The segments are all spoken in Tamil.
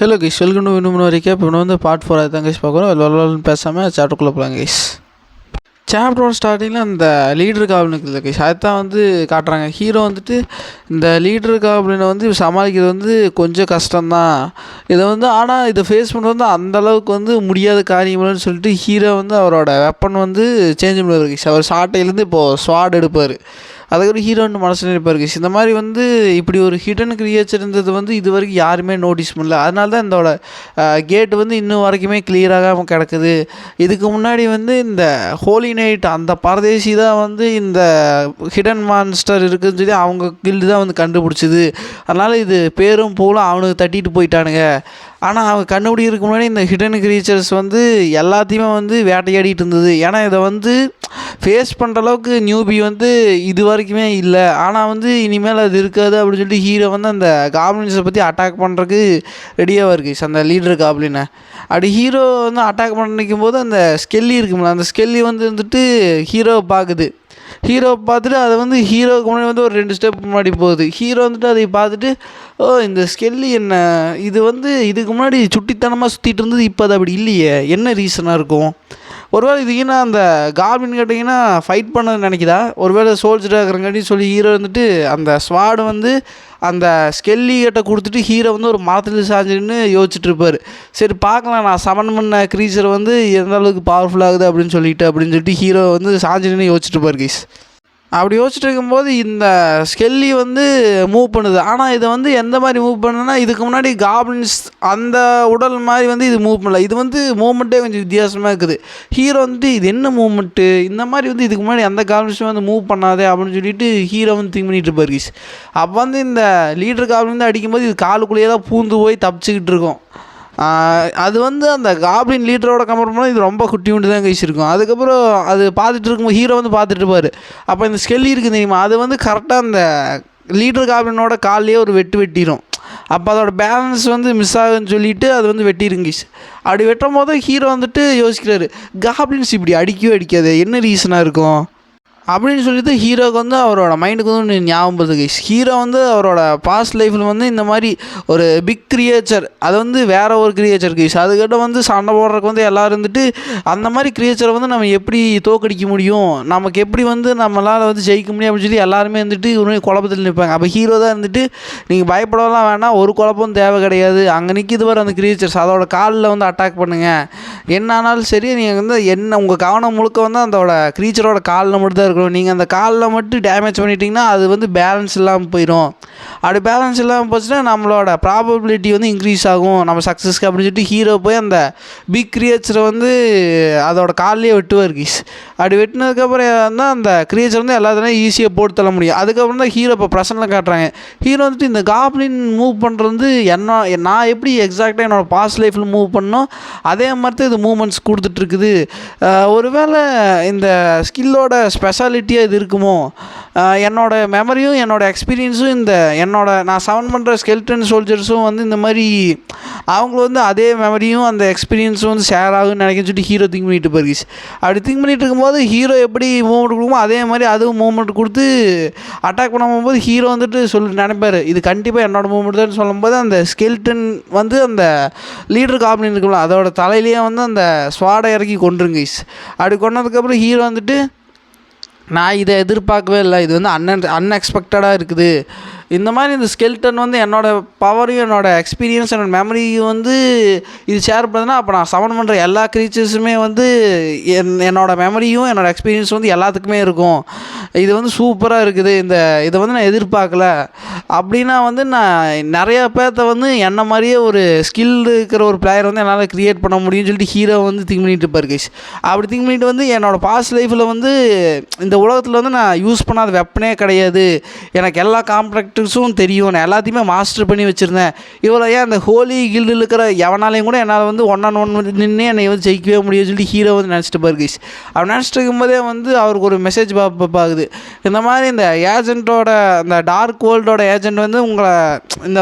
ஹலோ கைஸ் வெல்கம் டு இன்னும் வரைக்கும் இப்போ வந்து பார்ட் ஃபோர் அதுதான் கைஸ் பார்க்குறோம் வெள்ளன்னு பேசாமல் சாப்டருக்குள்ளே போகலாம் கைஸ் சாப்டரோட ஸ்டார்டிங்கில் அந்த லீடர் காப்ளினுக்கு இல்லை கைஸ் அதுதான் வந்து காட்டுறாங்க. ஹீரோ வந்துட்டு இந்த லீடர் காப்ளினை வந்து சமாளிக்கிறது வந்து கொஞ்சம் கஷ்டம்தான். இதை வந்து ஆனால் இதை ஃபேஸ் பண்ணுறது வந்து அந்த அளவுக்கு வந்து முடியாத காரியம்னு சொல்லிட்டு ஹீரோ வந்து அவரோட வெப்பன் வந்து சேஞ்ச் பண்ணுவார் கைஸ் அவர் சாட்டையிலேருந்து இப்போது ஸ்வாட் எடுப்பார். அதுக்கப்புறம் ஹீரோன்னு மனசில் நினைப்பார் கிஷ் இந்த மாதிரி வந்து இப்படி ஒரு ஹிடன் கிரியேச்சர் இருந்தது வந்து இது வரைக்கும் யாருமே நோட்டீஸ் பண்ணல. அதனால தான் இதோட கேட் வந்து இன்னும் வரைக்குமே கிளியராகாமல் கிடக்குது. இதுக்கு முன்னாடி வந்து இந்த ஹோலி நைட் அந்த பரதேசி தான் வந்து இந்த ஹிடன் மான்ஸ்டர் இருக்குதுன்னு சொல்லி அவங்க கில்டு தான் வந்து கண்டுபிடிச்சிது. அதனால் இது பேரும் போலும் அவனுக்கு தட்டிட்டு போயிட்டானுங்க. ஆனால் அவங்க கண்டுபிடிக்கிறதுக்கு முன்னாடி இந்த ஹிடன் க்ரீச்சர்ஸ் வந்து எல்லாத்தையுமே வந்து வேட்டையாடிட்டு இருந்தது. ஏன்னா இதை வந்து ஃபேஸ் பண்ணுற அளவுக்கு நியூபி வந்து இது வரைக்குமே இல்லை. ஆனால் வந்து இனிமேல் அது இருக்காது அப்படின்னு சொல்லிட்டு ஹீரோ வந்து அந்த காப்ளின்ஸை பற்றி அட்டாக் பண்ணுறதுக்கு ரெடியாக இருக்கு. அந்த லீடர் காப்ளினை அப்படி ஹீரோ வந்து அட்டாக் பண்ண நிற்கும் போது அந்த ஸ்கெல்லி இருக்கும்ல அந்த ஸ்கெல்லி வந்து வந்துட்டு ஹீரோவை பார்க்குது ஹீரோ பார்த்துட்டு அதை வந்து ஹீரோவுக்கு முன்னாடி வந்து ஒரு ரெண்டு ஸ்டெப் முன்னாடி போகுது. ஹீரோ வந்துட்டு அதை பார்த்துட்டு ஓ இந்த ஸ்கெல்லி என்ன? இது வந்து இதுக்கு முன்னாடி சுட்டித்தனமாக சுற்றிட்டு இருந்தது இப்போ அது அப்படி இல்லையே. என்ன ரீசனாக இருக்கும்? ஒருவேளை இது ஏன்னா அந்த கார்பின் கேட்டிங்கன்னா ஃபைட் பண்ணது நினைக்குதா? ஒருவேளை சோல்ஜராக இருக்கிறங்காட்டி சொல்லி ஹீரோ வந்துட்டு அந்த ஸ்வாடு வந்து அந்த ஸ்கெல்லி கிட்ட கொடுத்துட்டு ஹீரோ வந்து ஒரு மரத்தில் சாஞ்சின்னு யோசிச்சுட்டு இருப்பார். சரி பார்க்கலாம். நான் சமன் பண்ண க்ரீச்சர் வந்து எந்த அளவுக்கு பவர்ஃபுல் ஆகுது அப்படின்னு சொல்லிட்டு அப்படின்னு சொல்லிட்டு ஹீரோ வந்து சாஞ்சின்னு யோசிச்சுட்டு இருப்பார் கைஸ் அப்படி யோசிச்சுட்டு இருக்கும்போது இந்த ஸ்கெல்லி வந்து மூவ் பண்ணுது. ஆனால் இதை வந்து எந்த மாதிரி மூவ் பண்ணுன்னா இதுக்கு முன்னாடி காப்ளின்ஸ் அந்த உடல் மாதிரி வந்து இது மூவ் பண்ணல. இது வந்து மூவ்மெண்ட்டே கொஞ்சம் வித்தியாசமாக இருக்குது. ஹீரோ வந்துட்டு இது என்ன மூவ்மெண்ட்டு இந்த மாதிரி வந்து இதுக்கு முன்னாடி எந்த காப்ளின்ஸும் வந்து மூவ் பண்ணாதே அப்படின்னு சொல்லிட்டு ஹீரோ வந்து திங்க் பண்ணிட்டு இருப்பார் கீஸ். அப்போ வந்து இந்த லீடர் காப்ளின் வந்து அடிக்கும்போது இது காலுக்குள்ளேயே தான் பூந்து போய் தப்பிச்சுக்கிட்டு இருக்கோம். அது வந்து அந்த காப்ளின் லீடரோட கம்பேர் பண்ணால் இது ரொம்ப குட்டி உண்டு தான் கைஸ் இருக்கும். அதுக்கப்புறம் அது பார்த்துட்டு இருக்கும் ஹீரோ வந்து பார்த்துட்டு இருப்பார். அப்போ இந்த ஸ்கெல்லி இருக்குது தெரியுமா? அது வந்து கரெக்டாக அந்த லீடர் காப்ளினோட கால்லையே ஒரு வெட்டு வெட்டிடும் அப்போ அதோட பேலன்ஸ் வந்து மிஸ் ஆகுன்னு சொல்லிட்டு அது வந்து வெட்டிருங்கிச்சு அப்படி வெட்டும் போது ஹீரோ வந்துட்டு யோசிக்கிறாரு காப்ளின்ஸ் இப்படி அடிக்கவே அடிக்காது என்ன ரீசனாக இருக்கும்? அப்படின்னு சொல்லிட்டு ஹீரோக்கு வந்து அவரோட மைண்டுக்கு வந்து ஞாபகம் வருது கைஸ் ஹீரோ வந்து அவரோட பாஸ்ட் லைஃப்பில் வந்து இந்த மாதிரி ஒரு பிக் கிரியேச்சர் அது வந்து வேற ஒரு கிரியேச்சர் கைஸ் அதுக்கிட்ட வந்து சண்டை போடுறதுக்கு வந்து எல்லோரும் இருந்துட்டு அந்த மாதிரி கிரியேச்சரை வந்து நம்ம எப்படி தோக்கடிக்க முடியும்? நமக்கு எப்படி வந்து நம்மளால் வந்து ஜெயிக்க முடியும் அப்படின்னு சொல்லி எல்லாருமே வந்துட்டு இன்னும் குழப்பத்தில் நிற்பாங்க அப்போ ஹீரோ தான் இருந்துட்டு நீங்கள் பயப்படலாம் வேணாம் ஒரு குழப்பம் தேவை கிடையாது. அங்கே நிற்கிது வர அந்த கிரியேச்சர்ஸ் அதோட காலில் வந்து அட்டாக் பண்ணுங்கள் என்ன ஆனாலும் சரி நீங்கள் வந்து என்ன உங்கள் கவனம் முழுக்க வந்து அதோட க்ரீச்சரோட காலில் மட்டும் தான் இருக்கணும். நீங்கள் அந்த காலில் மட்டும் டேமேஜ் பண்ணிட்டீங்கன்னா அது வந்து பேலன்ஸ் இல்லாமல் போயிடும் அப்படி பேலன்ஸ் இல்லாமல் போச்சுன்னா நம்மளோட ப்ராபபிலிட்டி வந்து இன்க்ரீஸ் ஆகும். நம்ம சக்ஸஸ்க்கு அப்படின்னு சொல்லிட்டு ஹீரோ போய் அந்த பிக் கிரியேச்சரை வந்து அதோட கால்லேயே வெட்டுவார் கீஸ் அப்படி வெட்டினதுக்கப்புறம் தான் அந்த கிரியேச்சர் வந்து எல்லாத்துலேயும் ஈஸியாக போட்டு தள்ள முடியும். அதுக்கப்புறம் தான் ஹீரோ இப்போ பிரசனில் காட்டுறாங்க. ஹீரோ வந்துட்டு இந்த காப்ளின் மூவ் பண்ணுறது வந்து என்ன நான் எப்படி எக்ஸாக்டாக என்னோடய பாஸ்ட் லைஃப்பில் மூவ் பண்ணோம் அதே மாதிரி தான் இது மூமெண்ட்ஸ் கொடுத்துட்ருக்குது ஒருவேளை இந்த ஸ்கில்லோட ஸ்பெஷல் ஸ்பெஷாலிட்டியாக இது இருக்குமோ? என்னோடய மெமரியும் என்னோடய எக்ஸ்பீரியன்ஸும் இந்த என்னோட நான் சவன் பண்ணுற ஸ்கெல்டன் சோல்ஜர்ஸும் வந்து இந்த மாதிரி அவங்களும் வந்து அதே மெமரியும் அந்த எக்ஸ்பீரியன்ஸும் வந்து ஷேர் ஆகுன்னு நினைக்க சொல்லி ஹீரோ திங்க் பண்ணிட்டு போயிருக்கீஸ் அப்படி திங்க் பண்ணிட்டு இருக்கும்போது ஹீரோ எப்படி மூவ்மெண்ட் கொடுக்குமோ அதே மாதிரி அதுவும் மூவ்மெண்ட் கொடுத்து அட்டாக் பண்ண போகும்போது ஹீரோ வந்துட்டு சொல் நினைப்பார். இது கண்டிப்பாக என்னோட மூவ்மெண்ட் தான் சொல்லும்போது அந்த ஸ்கெல்டன் வந்து அந்த லீடர் காப்ளின் இருக்கும்ல அதோட தலையிலேயே வந்து அந்த ஸ்வாடை இறக்கி கொண்டுருங்க அப்படி கொண்டதுக்கப்புறம் ஹீரோ வந்துட்டு நான் இதை எதிர்பார்க்கவே இல்லை. இது வந்து அன் அன்எக்ஸ்பெக்டடாக இருக்குது. இந்த மாதிரி இந்த ஸ்கெல்டன் வந்து என்னோடய பவரையும் என்னோடய எக்ஸ்பீரியன்ஸ் என்னோடய மெமரியும் வந்து இது ஷேர் பண்ணுதுன்னா அப்போ நான் சமன் பண்ணுற எல்லா க்ரீச்சர்ஸுமே வந்து என் என்னோடய மெமரியும் என்னோடய எக்ஸ்பீரியன்ஸ் வந்து எல்லாத்துக்குமே இருக்கும். இது வந்து சூப்பராக இருக்குது. இந்த இதை வந்து நான் எதிர்பார்க்கல. அப்படின்னா வந்து நான் நிறையா பேர்த்த வந்து என்ன மாதிரியே ஒரு ஸ்கில் இருக்கிற ஒரு பிளேயர் வந்து என்னால் க்ரியேட் பண்ண முடியும்னு சொல்லிட்டு ஹீரோ வந்து திங்க் பண்ணிட்டு இருப்பார் கைஸ் அப்படி திங்க் பண்ணிட்டு வந்து என்னோடய பாஸ்ட் லைஃப்பில் வந்து இந்த உலகத்தில் வந்து நான் யூஸ் பண்ணாத வெப்பனே கிடையாது. எனக்கு எல்லா கேரக்டர்ஸும் தெரியும். நான் எல்லாத்தையுமே மாஸ்டர் பண்ணி வச்சுருந்தேன். இவ்வளோ ஏன் அந்த ஹோலி கில்டில் இருக்கிற எவனாலையும் கூட என்னால் வந்து ஒன் ஆன் ஒன் நின்று என்னை வந்து ஜெயிக்கவே முடியும்னு சொல்லி ஹீரோ வந்து நினச்சிட்டு பாரு கைஸ் அவர் நினச்சிட்டு இருக்கும்போதே வந்து அவருக்கு ஒரு மெசேஜ் பார்ப்பாகுது இந்த மாதிரி இந்த ஏஜென்ட்டோட இந்த டார்க் வேர்ல்டோட ஏஜென்ட் வந்து உங்களை இந்த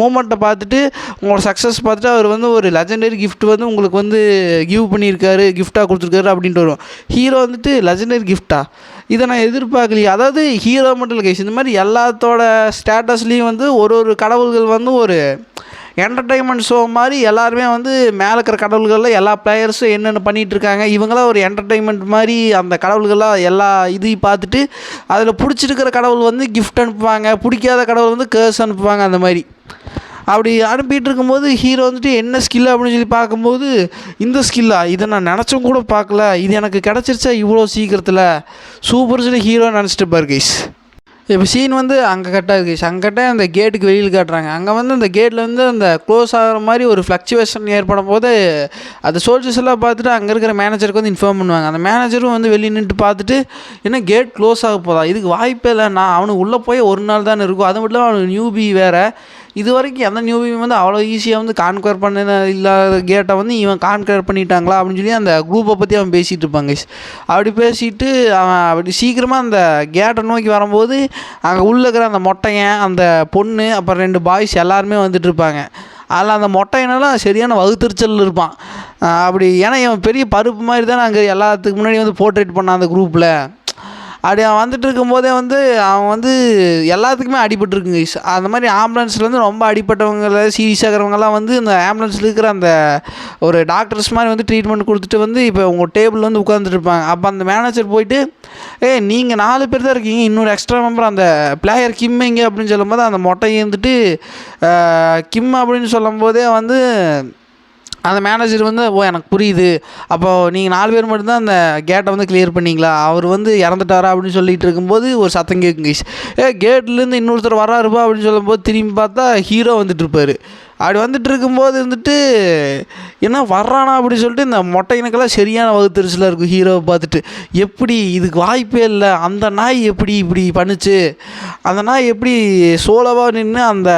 மூமெண்ட்டை பார்த்துட்டு உங்களோட சக்ஸஸ் பார்த்துட்டு அவர் வந்து ஒரு லெஜண்டரி கிஃப்ட் வந்து உங்களுக்கு வந்து கிவ் பண்ணியிருக்காரு கிஃப்டாக கொடுத்துருக்காரு அப்படின்ட்டு வரும். ஹீரோ வந்துட்டு லெஜண்டரி கிஃப்டா இதை நான் எதிர்பார்க்கலையே. அதாவது ஹீரோ மட்டும் இல்லை கைஸ் இந்த மாதிரி எல்லாத்தோட ஸ்டேட்டஸ்லேயும் வந்து ஒரு ஒரு கடவுள்கள் வந்து ஒரு என்டர்டெயின்மெண்ட் ஷோ மாதிரி எல்லாருமே வந்து மேலே இருக்கிற கடவுள்களில் எல்லா பிளேயர்ஸும் என்னென்ன பண்ணிகிட்டு இருக்காங்க இவங்களாம் ஒரு என்டர்டெயின்மெண்ட் மாதிரி அந்த கடவுள்களாக எல்லா இதையும் பார்த்துட்டு அதில் பிடிச்சிருக்கிற கடவுள் வந்து கிஃப்ட் அனுப்புவாங்க பிடிக்காத கடவுள் வந்து கேர்ஸ் அனுப்புவாங்க அந்த மாதிரி. அப்படி அனுப்பிட்டு இருக்கும்போது ஹீரோ வந்துட்டு என்ன ஸ்கில் அப்படின்னு சொல்லி பார்க்கும்போது இந்த ஸ்கில்லா இதை நான் நினச்சும் கூட பார்க்கல. இது எனக்கு கிடச்சிருச்சா இவ்வளோ சீக்கிரத்தில்? சூப்பர் சொல்லி ஹீரோ நினச்சிட்டு பார் கைஸ் இப்போ சீன் வந்து அங்கே கட்டாக இருக்கு அங்கே கட்ட அந்த கேட்டுக்கு வெளியில் காட்டுறாங்க. அங்கே வந்து அந்த கேட்டில் வந்து அந்த க்ளோஸ் ஆகிற மாதிரி ஒரு ஃப்ளக்சுவேஷன் ஏற்படும் போது அந்த சோல்ஜர்ஸ் எல்லாம் பார்த்துட்டு அங்கே இருக்கிற மேனேஜருக்கு வந்து இன்ஃபார்ம் பண்ணுவாங்க. அந்த மேனேஜரும் வந்து வெளியே நின்று பார்த்துட்டு என்ன கேட் க்ளோஸ் ஆக போதா? இதுக்கு வாய்ப்பே இல்லை நான் அவனுக்கு உள்ளே போய் ஒரு நாள் தானே இருக்கும். அது மட்டும் அவனுக்கு நியூபி வேறு. இது வரைக்கும் எந்த நியூபி வந்து அவ்வளோ ஈஸியாக வந்து கான்கர் பண்ண இல்லாத கேட்டை வந்து இவன் கான்கர் பண்ணிட்டாங்களா அப்படின்னு சொல்லி அந்த குரூப்பை பற்றி அவன் பேசிகிட்டு இருப்பாங்க அப்படி பேசிட்டு அவன் அப்படி சீக்கிரமாக அந்த கேட்டை நோக்கி வரும்போது அங்கே உள்ளே இருக்கிற அந்த மொட்டையன் அந்த பொண்ணு அப்புறம் ரெண்டு பாய்ஸ் எல்லாருமே வந்துட்டு இருப்பாங்க. அதில் அந்த மொட்டையனெல்லாம் சரியான வகுத்தறிச்சல் இருப்பான். அப்படி ஏன்னா இவன் பெரிய பருப்பு மாதிரி தான் அங்கே எல்லாத்துக்கு முன்னாடி வந்து போர்ட்ரேட் பண்ணான் அந்த குரூப்பில் அப்படி அவன் வந்துட்டு இருக்கும்போதே வந்து அவன் வந்து எல்லாத்துக்குமே அடிபட்டுருக்குங்க அந்த மாதிரி ஆம்புலன்ஸ்லேருந்து ரொம்ப அடிப்பட்டவங்கள சீரியஸாக இருக்கிறவங்கலாம் வந்து இந்த ஆம்புலன்ஸில் இருக்கிற அந்த ஒரு டாக்டர்ஸ் மாதிரி வந்து ட்ரீட்மெண்ட் கொடுத்துட்டு வந்து இப்போ உங்கள் டேபிள் வந்து உட்காந்துட்டு இருப்பாங்க. அப்போ அந்த மேனேஜர் போயிட்டு ஏ நீங்கள் நாலு பேர் தான் இருக்கீங்க. இன்னொரு எக்ஸ்ட்ரா மெம்பர் அந்த பிளேயர் கிம் எங்கே அப்படின்னு சொல்லும்போது அந்த மொட்டை இருந்துட்டு கிம் அப்படின்னு சொல்லும்போதே வந்து அந்த மேனேஜர் வந்து ஓ எனக்கு புரியுது. அப்போது நீங்கள் நாலு பேர் மட்டும்தான் அந்த கேட்டை வந்து கிளியர் பண்ணீங்களா? அவர் வந்து இறந்துட்டாரா? அப்படின்னு சொல்லிட்டு இருக்கும்போது ஒரு சத்தம் கேட்குங்க. ஏ கேட்லேருந்து இன்னொருத்தர் வராருப்பா அப்படின்னு சொல்லும்போது திரும்பி பார்த்தா ஹீரோ வந்துட்டு இருப்பார். அப்படி வந்துட்டு இருக்கும்போது வந்துட்டு என்ன வர்றானா அப்படின்னு சொல்லிட்டு இந்த மொட்டை மொட்டையனுக்கெல்லாம் சரியான வகுத்தரிசலாக இருக்கும் ஹீரோவை பார்த்துட்டு. எப்படி இதுக்கு வாய்ப்பே இல்லை. அந்த நாய் எப்படி இப்படி பண்ணுச்சு? அந்த நாய் எப்படி சோலோவாக நின்று அந்த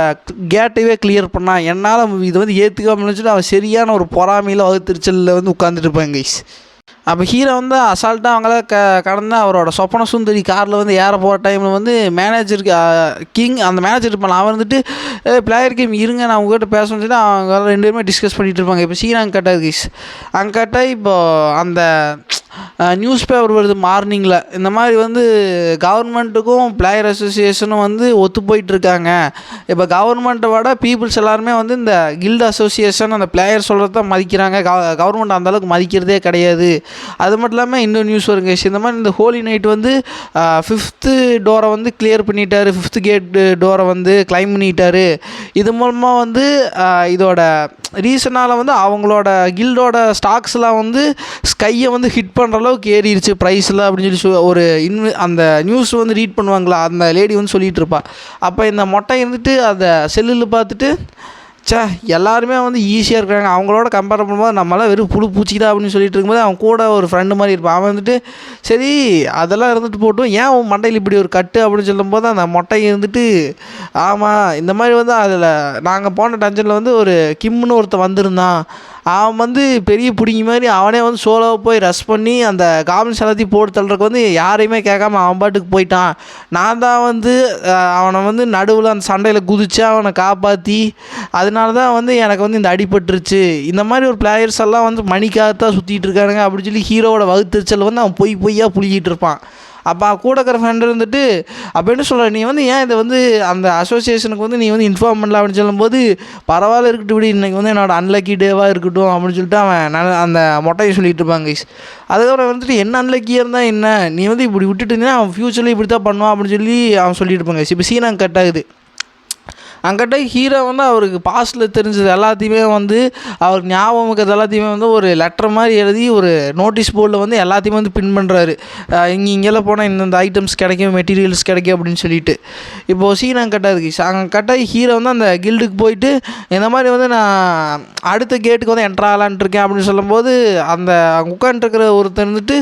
கேட்டையே கிளியர் பண்ணா? என்னால் இதை வந்து ஏற்றுக்காமல் நினச்சிட்டு அவன் சரியான ஒரு பொறாமையில் வகுத்தறிச்சலில் வந்து உட்காந்துட்டு இருப்பாங்க கைஸ் அப்போ ஹீரோ வந்து அசால்ட்டாக அவங்கள க கடந்து அவரோட சொப்பன சுந்தரி காரில் வந்து ஏற போகிற டைமில் வந்து மேனேஜருக்கு கிங் அந்த மேனேஜர் இருப்பான் அவன் வந்துட்டு பிளேயர் கேம் இருங்க நான் உங்ககிட்ட பேசணும்னு சொல்லி அவங்க ரெண்டு பேருமே டிஸ்கஸ் பண்ணிகிட்டு இருப்பாங்க. இப்போ சீன் அங்கே கட்டாது கைஸ் அங்கே கட்டால் இப்போ அந்த நியூஸ் பேப்பர் வருது மார்னிங்கில் இந்த மாதிரி வந்து கவர்மெண்ட்டுக்கும் பிளேயர் அசோசியேஷனும் வந்து ஒத்து போயிட்டுருக்காங்க. இப்போ கவர்மெண்ட்டை விட பீப்புள்ஸ் எல்லாருமே வந்து இந்த கில்டு அசோசியேஷன் அந்த பிளேயர் சொல்கிறத தான் மதிக்கிறாங்க கவர்மெண்ட் அந்த அளவுக்கு மதிக்கிறதே கிடையாது. அது மட்டும் இல்லாமல் இன்னொரு நியூஸ் வருங்க இந்த மாதிரி இந்த ஹோலி நைட் வந்து ஃபிஃப்த்து டோரை வந்து கிளியர் பண்ணிட்டார். ஃபிஃப்த்து கேட் டோரை வந்து கிளைம் பண்ணிட்டாரு. இது மூலமாக வந்து இதோட ரீசனால் வந்து அவங்களோட கில்டோட ஸ்டாக்ஸ்லாம் வந்து ஸ்கையை வந்து ஹிட் பண்ணுற அளவுக்கு ஏறிடுச்சு ப்ரைஸில் அப்படின்னு சொல்லி சொ- ஒரு இன்வெ அந்த நியூஸ் வந்து ரீட் பண்ணுவாங்களா? அந்த லேடி வந்து சொல்லிகிட்டு இருப்பா. அப்போ இந்த மொட்டை இருந்துட்டு அந்த செல்லில் பார்த்துட்டு ச்சே எல்லாருமே வந்து ஈஸியாக இருக்கிறாங்க அவங்களோட கம்பேர் பண்ணும்போது நம்மளாம் வெறும் புழு பூச்சி தான் அப்படின்னு சொல்லிட்டு இருக்கும்போது அவன் கூட ஒரு ஃப்ரெண்டு மாதிரி இருப்பான். அவன் வந்துட்டு சரி அதெல்லாம் இருந்துட்டு போட்டும். ஏன் உன் மண்டையில் இப்படி ஒரு கட்டு? அப்படின்னு சொல்லும்போது அந்த மொட்டை இருந்துட்டு ஆமாம் இந்த மாதிரி வந்து அதில் நாங்கள் போன டஞ்சனில் வந்து ஒரு கிம்னு ஒருத்தன் வந்திருந்தான். அவன் வந்து பெரிய பிடிங்கி மாதிரி அவனே வந்து சோலோவை போய் ரஷ் பண்ணி அந்த காமின்ஸ் எல்லாத்தையும் போட்டு தள்ளுறதுக்கு வந்து யாரையுமே கேட்காம அவன் பாட்டுக்கு போயிட்டான். நான் தான் வந்து அவனை வந்து நடுவில் அந்த சண்டையில் குதிச்சு அவனை காப்பாற்றி அதனால தான் வந்து எனக்கு வந்து இந்த அடிபட்டுருச்சு. இந்த மாதிரி ஒரு பிளேயர்ஸ் எல்லாம் வந்து மணிக்காகத்தான் சுற்றிட்டு இருக்கானுங்க அப்படின்னு சொல்லி ஹீரோவோட வகுத்தறிச்சல் வந்து அவன் பொய் பொய்யா புளிக்கிட்டு இருப்பான். அப்போ கூட இருக்கிற ஃப்ரெண்டு இருந்துட்டு அப்போ என்ன சொல்கிற நீ வந்து ஏன் இதை வந்து அந்த அசோசியேஷனுக்கு வந்து நீ வந்து இன்ஃபார்ம் பண்ணல அப்படின்னு சொல்லும்போது பரவாயில்ல இருக்கட்டும் இப்படி இன்றைக்கி வந்து என்னோட அன்லக்கி டேவாக இருக்கட்டும் அப்படின்னு சொல்லிட்டு அவன் நல்ல அந்த மொட்டையை சொல்லிகிட்டு இருப்பாங்க guys. அதுக்கப்புறம் வந்துட்டு என்ன அன்லக்கியாக இருந்தால் என்ன? நீ வந்து இப்படி விட்டுட்டு இருந்தீங்கன்னா அவன் ஃப்யூச்சரில் இப்படி தான் பண்ணுவான் அப்படின்னு சொல்லி அவன் சொல்லிட்டு இருப்பாங்க இப்போ சீனா கட் ஆகுது. அங்கிட்ட ஹீரோ வந்து அவருக்கு பாஸ்டில் தெரிஞ்சது எல்லாத்தையுமே வந்து அவருக்கு ஞாபகம் இருக்கிறது எல்லாத்தையுமே வந்து ஒரு லெட்டர் மாதிரி எழுதி ஒரு நோட்டீஸ் போர்டில் வந்து எல்லாத்தையுமே வந்து பின் பண்ணுறாரு இங்கே இங்கெல்லாம் போனால் இந்தந்த ஐட்டம்ஸ் கிடைக்கும் மெட்டீரியல்ஸ் கிடைக்கும் அப்படின்னு சொல்லிட்டு. இப்போது சீனா கட்டாதுக்கு அங்கே கட்டாய் ஹீரோ வந்து அந்த கில்டுக்கு போயிட்டு இந்த மாதிரி வந்து நான் அடுத்த கேட்டுக்கு வந்து என்ட்ரு ஆகலான்ட்ருக்கேன் அப்படின்னு சொல்லும்போது அந்த அங்கே உட்காந்துருக்கிற ஒருத்தர் வந்துட்டு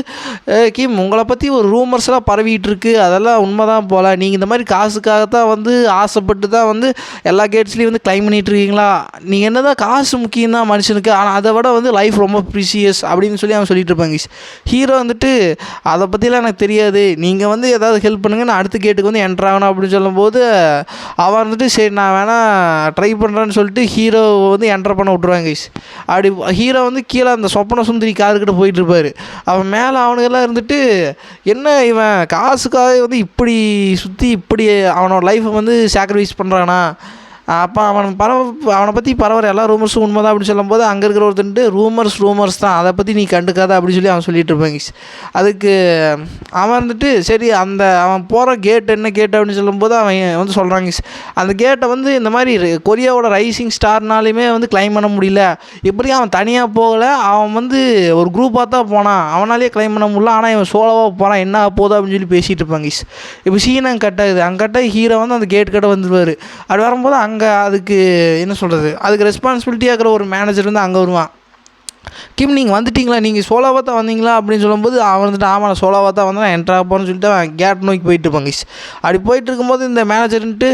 கிம் உங்களை பற்றி ஒரு ரூமர்ஸ்லாம் பரவிட்டு இருக்கு. அதெல்லாம் உண்மை தான் போல. நீங்கள் இந்த மாதிரி காசுக்காகத்தான் வந்து ஆசைப்பட்டு தான் வந்து எல்லா கேட்ஸ்லேயும் வந்து கிளைம் பண்ணிகிட்டு இருக்கீங்களா நீங்கள் என்ன தான் காசு முக்கியம் தான் மனுஷனுக்கு ஆனால் அதை விட வந்து லைஃப் ரொம்ப ப்ரிசியஸ் அப்படின்னு சொல்லி அவன் சொல்லிட்டு இருப்பாங்க ஹீரோ வந்துட்டு அதை பற்றிலாம் எனக்கு தெரியாது. நீங்கள் வந்து ஏதாவது ஹெல்ப் பண்ணுங்க நான் அடுத்த கேட்டுக்கு வந்து என்ட்ரு ஆகணும் அப்படின்னு சொல்லும்போது அவன் வந்துட்டு சரி நான் வேணால் ட்ரை பண்ணுறேன்னு சொல்லிட்டு ஹீரோ வந்து என்ட்ரு பண்ண விட்ருவாங்க கைஸ் அப்படி ஹீரோ வந்து கீழே அந்த சொப்பன சுந்தரி காருக்கிட்ட போயிட்டு இருப்பார். அவன் மேலே அவனுங்கெல்லாம் இருந்துட்டு என்ன இவன் காசுக்காக வந்து இப்படி சுற்றி இப்படி அவனோட லைஃப்பை வந்து சாக்ரிஃபைஸ் பண்ணுறானா அப்போ அவன் பரவ அவனை பற்றி பரவாயில்ல எல்லா ரூமர்ஸும் உண்மை தான் அப்படின்னு சொல்லும்போது அங்கே இருக்கிற ஒருத்தன்ட்டு ரூமர்ஸ் ரூமர்ஸ் தான். அதை பற்றி நீ கண்டுக்காத அப்படின்னு சொல்லி அவன் சொல்லிட்டு இருப்பாங்க அதுக்கு அவன் வந்துட்டு சரி அந்த அவன் போகிற கேட் என்ன கேட் அப்படின்னு சொல்லும்போது அவன் வந்து சொல்கிறாங்க அந்த கேட்டை வந்து இந்த மாதிரி கொரியாவோட ரைசிங் ஸ்டார்னாலையுமே வந்து கிளைம் பண்ண முடியல. இப்படியும் அவன் தனியாக போகலை. அவன் வந்து ஒரு குரூப்பாக தான் போனான். அவனாலேயே கிளைம் பண்ண முடியல. ஆனால் இவன் சோலோவாக போகிறான் என்ன போதும் அப்படின்னு சொல்லி பேசிகிட்டு இருப்பாங்க இப்போ சீன் அங்கே கட்டாகுது அங்கே கட்ட ஹீரோ வந்து அந்த கேட் கிட்ட வந்துடுவார் அப்படி வரும்போது அங்கே அங்கே அதுக்கு என்ன சொல்கிறது அதுக்கு ரெஸ்பான்சிபிலிட்டியாக இருக்கிற ஒரு மேனேஜர் வந்து அங்கே வருவான். கிம் நீங்கள் வந்துட்டீங்களா? நீங்கள் சோலாவாக தான் வந்தீங்களா? அப்படின்னு சொல்லும்போது அவன் வந்துட்டு ஆமாம் நான் சோலாவாக தான் வந்தேன். என்ட்ரா போகிறேன்னு சொல்லிட்டு அவன் கேட் நோக்கி போயிட்டு இருப்பாங்க அப்படி போயிட்டு இருக்கும்போது இந்த மேனேஜர்ன்ட்டு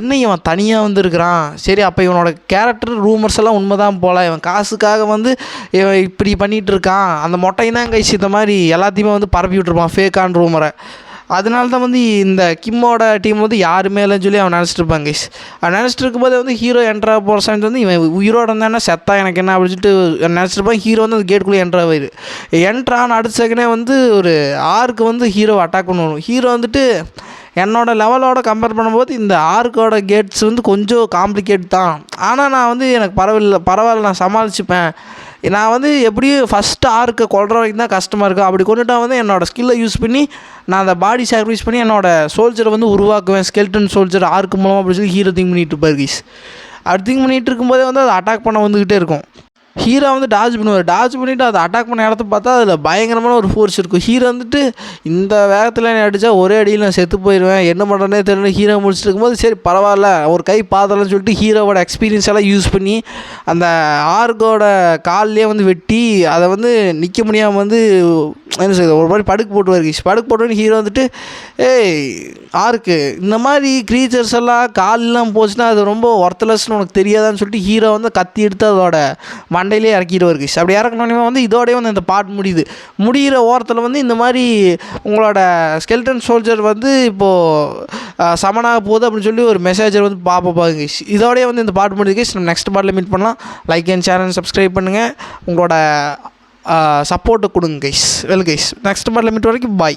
என்ன இவன் தனியாக வந்திருக்கிறான்? சரி அப்போ இவனோட கேரக்டர் ரூமர்ஸ் எல்லாம் உண்மை தான் போல. இவன் காசுக்காக வந்து இவன் இப்படி பண்ணிகிட்டு இருக்கான். அந்த மொட்டை தான் கைஸ் இந்த மாதிரி எல்லாத்தையுமே வந்து பரப்பி விட்டுருப்பான். ஃபேக்கான ரூமரை அதனால தான் வந்து இந்த கிம்மோட டீம் வந்து யாருமே இல்லைன்னு சொல்லி அவன் நினச்சிட்டு இருப்பான் கைஸ் அவன் நினச்சிட்டு இருக்கும்போது வந்து ஹீரோ என்ட்ரா போகிற சமயத்து வந்து இவன் உயிரோட இருந்தானே செத்தா எனக்கு என்ன அப்படின்னு சொல்லிட்டு நினச்சிட்டு ஹீரோ வந்து அந்த கேட்டுக்குள்ளே என்ட்ரா ஆயிரு என்ட்ரான அடுத்த செகண்டே வந்து ஒரு ஆருக்கு வந்து ஹீரோ அட்டாக் பண்ணுவோம் ஹீரோ வந்துட்டு என்னோட லெவலோட கம்பேர் பண்ணும்போது இந்த ஆர்க்கோட கேட்ஸ் வந்து கொஞ்சம் காம்ப்ளிகேட் தான். ஆனால் நான் வந்து எனக்கு பரவாயில்ல பரவாயில்ல நான் சமாளிச்சுப்பேன். நான் வந்து எப்படியும் ஃபஸ்ட்டு ஆர்க்கை கொள்கிற வரைக்கும் தான் கஷ்டமாக இருக்கும் அப்படி கொண்டுட்டா வந்து என்னோடய ஸ்கில்லை யூஸ் பண்ணி நான் அந்த பாடி சாக்ரிஃபைஸ் பண்ணி என்னோடய சோல்ஜரை வந்து உருவாக்குவேன். ஸ்கெல்டன் சோல்ஜர் ஆர்க்கு மூலமாக அப்படி சொல்லி ஹீரோ திங்க் பண்ணிட்டு இருப்பார் கீஸ் அப்படி திங்க் பண்ணிகிட்டு இருக்கும்போதே வந்து அது அட்டாக் பண்ண வந்துக்கிட்டே இருக்கும். ஹீரோ வந்து டாஜ் பண்ணுவார். டாஜ் பண்ணிவிட்டு அதை அட்டாக் பண்ண இடத்த பார்த்தா அதில் பயங்கரமான ஒரு ஃபோர்ஸ் இருக்கும். ஹீரோ வந்துட்டு இந்த வேகத்தில் நீ அடித்தா ஒரே அடியில் நான் செத்து போயிடுவேன் என்ன பண்ணுறேனே தெரியல ஹீரோ முடிச்சுட்டு இருக்கும்போது சரி பரவாயில்ல. ஒரு கை பாதலன்னு சொல்லிட்டு ஹீரோவோட எக்ஸ்பீரியன்ஸ் எல்லாம் யூஸ் பண்ணி அந்த ஆர்கோட கால்லேயே வந்து வெட்டி அதை வந்து நிற்க முடியாமல் வந்து என்ன சொல்றது ஒரு மாதிரி படுக்கு போட்டு வருகிச்சு படுக்கு போட்டோன்னு ஹீரோ வந்துட்டு ஏய் ஆருக்கு இந்த மாதிரி க்ரீச்சர்ஸ் எல்லாம் கால்லாம் போச்சுன்னா அது ரொம்ப ஒர்த்லெஸ்னு உனக்கு தெரியாதான்னு சொல்லிட்டு ஹீரோ வந்து கத்தி எடுத்து அதோட மண்டையிலே இறக்கிட்டு வருகிச்சு அப்படி இறக்கணுன்னே வந்து இதோடய வந்து இந்த பாட் முடியுது. முடிகிற ஓரத்தில் வந்து இந்த மாதிரி உங்களோட ஸ்கெல்டன் சோல்ஜர் வந்து இப்போது சமனாக போகுது அப்படின்னு சொல்லி ஒரு மெசேஜர் வந்து பார்ப்ப பாருங்க இதோடய வந்து இந்த பாட்டு முடியுது நம்ம நெக்ஸ்ட் பாட்டில் மீட் பண்ணலாம். லைக் அண்ட் சேனல் சப்ஸ்கிரைப் பண்ணுங்கள் உங்களோட Uh, சப்போர்ட்டு கொடுங்க கைஸ் வெல் கைஸ் நெக்ஸ்ட் பாட்டில் லிமிட் வரைக்கும் பாய்